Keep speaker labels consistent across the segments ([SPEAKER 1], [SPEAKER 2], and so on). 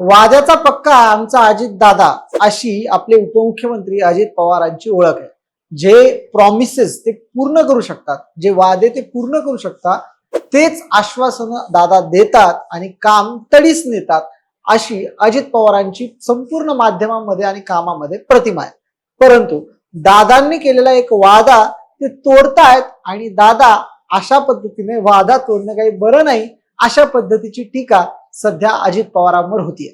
[SPEAKER 1] वाद्याचा पक्का आमचा अजित दादा अशी आपले उपमुख्यमंत्री अजित पवारांची ओळख आहे. जे प्रॉमिसेस ते पूर्ण करू शकतात. जे वादे ते पूर्ण करू शकतात. तेच आश्वासन दादा देतात आणि काम तडीस नेतात अशी अजित पवारांची संपूर्ण माध्यमांमध्ये आणि कामामध्ये प्रतिमा आहे. परंतु दादांनी केलेला एक वादा ते तोडतायत आणि दादा अशा पद्धतीने वादा तोडणं काही बरं नाही. अशा पद्धतीची टीका सध्या अजित पवारांवर होतीये.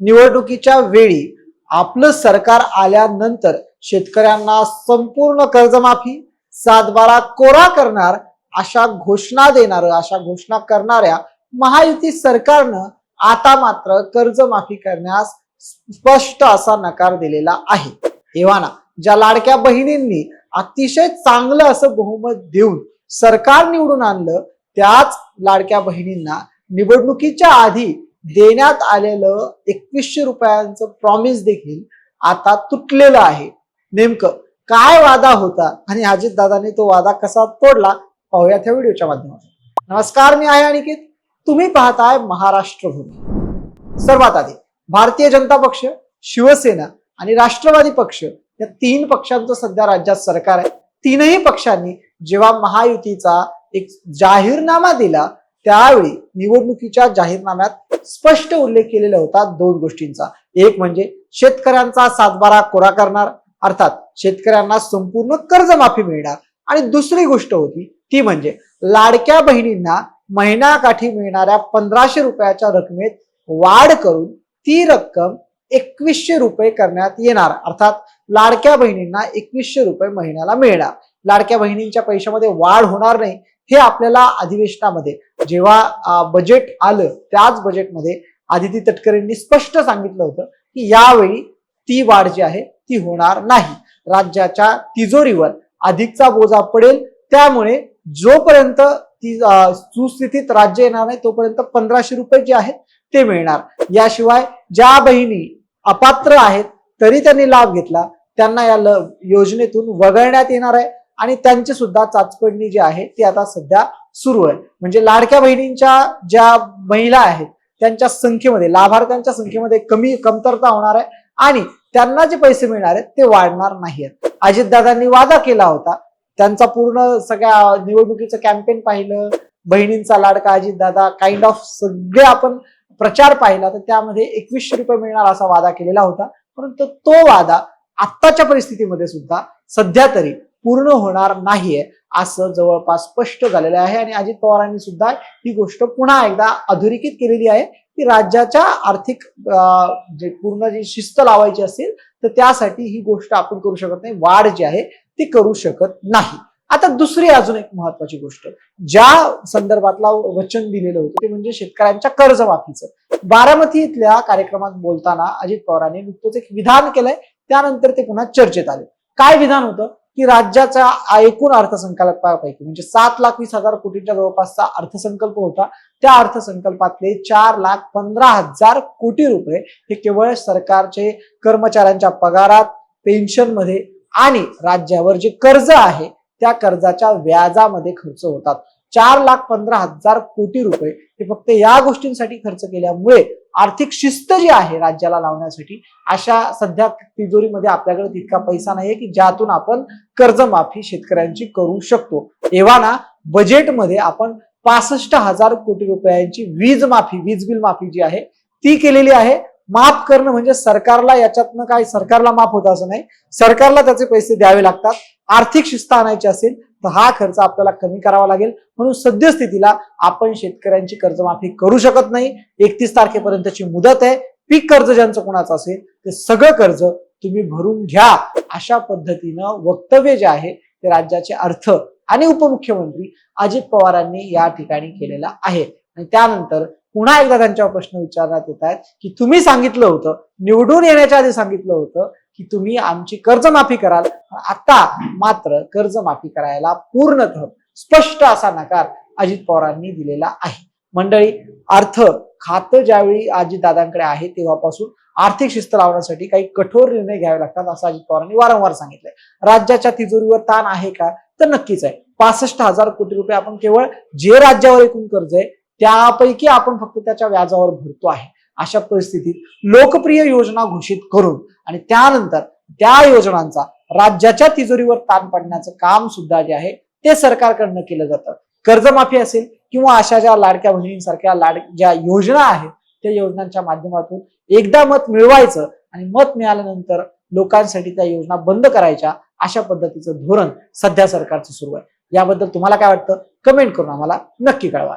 [SPEAKER 1] निवडणुकीच्या वेळी आपलं सरकार आल्यानंतर शेतकऱ्यांना संपूर्ण कर्जमाफी सातबारा कोरा करणार अशा घोषणा देणार अशा घोषणा करणाऱ्या महायुती सरकारनं आता मात्र कर्जमाफी करण्यास स्पष्ट असा नकार दिलेला आहे. एव्हाना ज्या लाडक्या बहिणींनी अतिशय चांगलं असं बहुमत देऊन सरकार निवडून आणलं त्याच लाडक्या बहिणींना निवडणुकीच्या आधी देण्यात आलेलं एकवीसशे रुपयांचं प्रॉमिस देखील आता तुटलेलं आहे. नेमकं काय वादा होता? आणि अजित दादाने तो वादा कसा तोडला? पाहूयात ह्या व्हिडिओच्या माध्यमातून. नमस्कार मी आहे अनिकेत. तुम्ही पाहताय महाराष्ट्र भूमी सर्वात आधी भारतीय जनता पक्ष शिवसेना आणि राष्ट्रवादी पक्ष या तीन पक्षांचं सध्या राज्यात सरकार आहे. तीनही पक्षांनी जेव्हा महायुतीचा एक जाहीरनामा दिला त्यावेळी निवडणुकीच्या जाहीरनाम्यात स्पष्ट उल्लेख केलेला होता दोन गोष्टींचा. एक म्हणजे शेतकऱ्यांचा सातबारा कोरा करणार अर्थात शेतकऱ्यांना संपूर्ण कर्जमाफी मिळणार. आणि दुसरी गोष्ट होती ती म्हणजे लाडक्या बहिणींना महिन्याकाठी मिळणाऱ्या पंधराशे रुपयाच्या रकमेत वाढ करून ती रक्कम एकवीसशे रुपये करण्यात येणार. अर्थात लाडक्या बहिणींना एकवीसशे रुपये महिन्याला मिळणार. लाडक्या बहिणींच्या पैशामध्ये वाढ होणार नाही हे आपल्याला अधिवेशनामध्ये जेव्हा बजेट आलं त्याच बजेटमध्ये आदिती तटकरेंनी स्पष्ट सांगितलं होतं की यावेळी ती वाढ जी आहे ती होणार नाही. राज्याच्या तिजोरीवर अधिकचा बोजा पडेल त्यामुळे जोपर्यंत ती सुस्थितीत राज्य येणार नाही तोपर्यंत पंधराशे रुपये जे आहेत ते मिळणार. याशिवाय ज्या बहिणी अपात्र आहेत तरी त्यांनी लाभ घेतला. त्यांना या ल- योजनेतून वगळण्यात येणार आहे. आणि त्यांची सुद्धा चाचपडणी जी आहे ती आता सध्या सुरू आहे. म्हणजे लाडक्या बहिणींच्या ज्या महिला आहेत त्यांच्या संख्येमध्ये लाभार्थ्यांच्या संख्येमध्ये कमी कमतरता होणार आहे आणि त्यांना जे पैसे मिळणार आहेत ते वाढणार नाहीत अजितदादांनी वादा केला होता. त्यांचा पूर्ण सगळ्या निवडणुकीचं कॅम्पेन पाहिलं. बहिणींचा लाडका अजितदादा काइंड ऑफ सगळे आपण प्रचार पाहिला तर त्यामध्ये एकवीसशे रुपये मिळणार असा वादा केलेला होता. परंतु तो वादा आत्ताच्या परिस्थितीमध्ये सुद्धा सध्या तरी पूर्ण होणार नाहीये असं जवळपास स्पष्ट झालेलं आहे. आणि अजित पवारांनी सुद्धा ही गोष्ट पुन्हा एकदा अधोरेखित केलेली आहे की राज्याच्या आर्थिक जे पूर्ण जी शिस्त लावायची असेल तर त्यासाठी ही गोष्ट आपण करू शकत नाही. वाढ जी आहे ती करू शकत नाही. आता दुसरी अजून एक महत्वाची गोष्ट. ज्या संदर्भातला वचन दिलेलं होतं ते म्हणजे शेतकऱ्यांच्या कर्जमाफीचं. बारामती इथल्या कार्यक्रमात बोलताना अजित पवारांनी नुकतंच एक विधान केलंय त्यानंतर ते पुन्हा चर्चेत आले. काय विधान होतं? की राज्याचा एकूण अर्थसंकल्पापैकी म्हणजे सात लाख वीस हजार कोटीच्या जवळपासचा अर्थसंकल्प होता. त्या अर्थसंकल्पातले चार लाख पंधरा हजार कोटी रुपये हे केवळ सरकारचे कर्मचाऱ्यांच्या पगारात पेन्शनमध्ये आणि राज्यावर जे कर्ज आहे त्या कर्जाच्या व्याजामध्ये खर्च होतात. चार लाख पंधरा हजार कोटी रुपये हे फक्त या गोष्टींसाठी खर्च केल्यामुळे आर्थिक शिस्त जी आहे राज्याला लावण्यासाठी अशा सध्या तिजोरीमध्ये आपल्याकडे तितका पैसा नाहीये की ज्यातून आपण कर्जमाफी शेतकऱ्यांची करू शकतो. एव्हाना बजेटमध्ये आपण पासष्ट हजार कोटी रुपयांची वीज माफी वीज बिल माफी जी आहे ती केलेली आहे. माफ करणं म्हणजे सरकारला याच्यातनं काय सरकारला माफ होतं असं नाही. सरकारला त्याचे पैसे द्यावे लागतात. आर्थिक शिस्त आणायची असेल तर हा खर्च आपल्याला कमी करावा लागेल. म्हणून सद्यस्थितीला आपण शेतकऱ्यांची कर्जमाफी करू शकत नाही. एकतीस तारखेपर्यंतची मुदत आहे. पीक कर्ज ज्यांचं कोणाचं असेल ते सगळं कर्ज तुम्ही भरून घ्या. अशा पद्धतीनं वक्तव्य जे आहे ते राज्याचे अर्थ आणि उपमुख्यमंत्री अजित पवारांनी या ठिकाणी केलेला आहे. आणि त्यानंतर पुन्हा एकदा त्यांच्यावर प्रश्न विचारण्यात येत आहेत की तुम्ही सांगितलं होतं निवडून येण्याच्या आधी सांगितलं होतं की तुम्ही आमची कर्जमाफी कराल. आता मात्र कर्जमाफी करायला पूर्णतः स्पष्ट असा नकार अजित पवारांनी दिलेला आहे. मंडळी अर्थ खातं ज्यावेळी अजित दादांकडे आहे तेव्हापासून आर्थिक शिस्त लावण्यासाठी काही कठोर निर्णय घ्यावे लागतात असं अजित पवारांनी वारंवार सांगितलंय. राज्याच्या तिजोरीवर ताण आहे का? तर नक्कीच आहे. पासष्ट हजार कोटी रुपये आपण केवळ जे राज्यावर एकूण कर्ज आहे त्यापैकी आपण फक्त त्याच्या व्याजावर भरतो आहे. अशा परिस्थितीत लोकप्रिय योजना घोषित करून आणि त्यानंतर त्या योजनांचा राज्याच्या तिजोरीवर ताण पडण्याचं काम सुद्धा जे आहे ते सरकारकडनं केलं जातं. कर्जमाफी असेल किंवा अशा ज्या लाडक्या बहिणींसारख्या लाड ज्या योजना आहेत त्या योजनांच्या माध्यमातून एकदा मत मिळवायचं आणि मत मिळाल्यानंतर लोकांसाठी त्या योजना बंद करायच्या अशा पद्धतीचं धोरण सध्या सरकारचं सुरू आहे. याबद्दल तुम्हाला काय वाटतं? कमेंट करून आम्हाला नक्की कळवा.